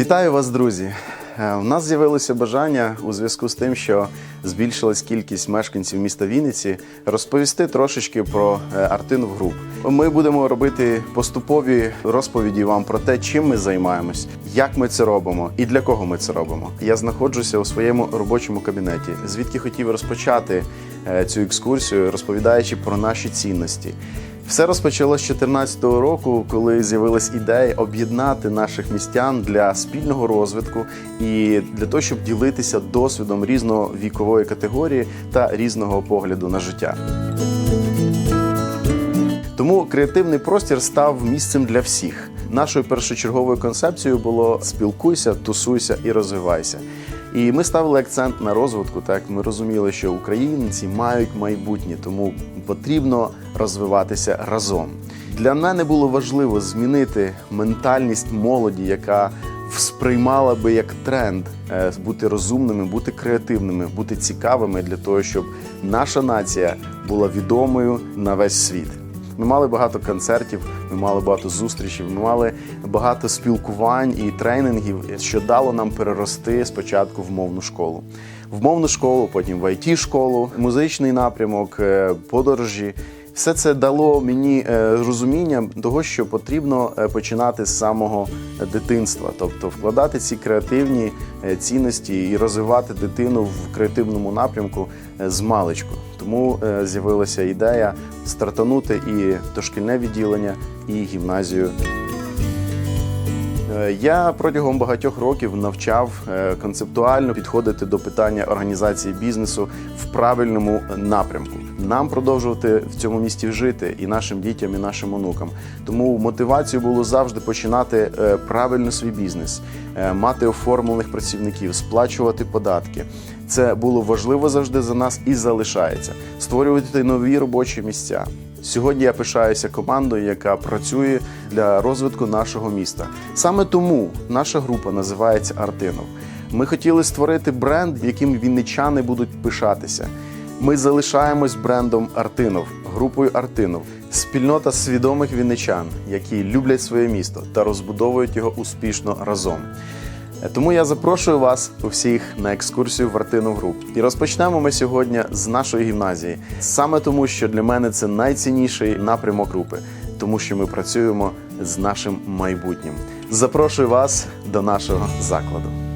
Вітаю вас, друзі! Е, У нас з'явилося бажання у зв'язку з тим, що збільшилась кількість мешканців міста Вінниці, розповісти трошечки про е, Артинов Груп. Ми будемо робити поступові розповіді вам про те, чим ми займаємось, як ми це робимо і для кого ми це робимо. Я знаходжуся у своєму робочому кабінеті, звідки хотів розпочати е, цю екскурсію, розповідаючи про наші цінності. Все розпочалося з 2014 року, коли з'явилась ідея об'єднати наших містян для спільного розвитку і для того, щоб ділитися досвідом різного вікової категорії та різного погляду на життя. Тому креативний простір став місцем для всіх. Нашою першочерговою концепцією було спілкуйся, тусуйся і розвивайся. І ми ставили акцент на розвитку, так ми розуміли, що українці мають майбутнє, тому потрібно розвиватися разом. Для мене було важливо змінити ментальність молоді, яка сприймала би як тренд е, бути розумними, бути креативними, бути цікавими для того, щоб наша нація була відомою на весь світ. Ми мали багато концертів, ми мали багато зустрічей, ми мали багато спілкувань і тренінгів, що дало нам перерости спочатку в мовну школу. В мовну школу, потім в it школу музичний напрямок, е, подорожі. Все це дало мені е, розуміння того, що потрібно е, починати з самого дитинства, тобто вкладати ці креативні е, цінності і розвивати дитину в креативному напрямку з маличку. Тому з'явилася ідея стартанути і дошкільне відділення, і гімназію. Е, Я протягом багатьох років навчав е, концептуально підходити до питання організації бізнесу в правильному напрямку. Нам продовжувати в цьому місті жити і нашим дітям, і нашим онукам. Тому мотивацією було завжди починати е, правильно свій бізнес, мати оформлених працівників, сплачувати податки. Це було важливо завжди за нас і залишається створювати нові робочі місця. Сьогодні я пишаюся командою, яка працює для розвитку нашого міста. Саме тому наша група називається Артинов. Ми хотіли створити бренд, яким вінничани будуть пишатися. Ми залишаємось брендом Артинов, групою Артинов, спільнота свідомих вінничан, які люблять своє місто та розбудовують його успішно разом. Тому я запрошую вас усіх на екскурсію в Артину Груп. І розпочнемо ми сьогодні з нашої гімназії, саме тому, що для мене це найцінніший напрямок групи, тому що ми працюємо з нашим майбутнім. Запрошую вас до нашого закладу.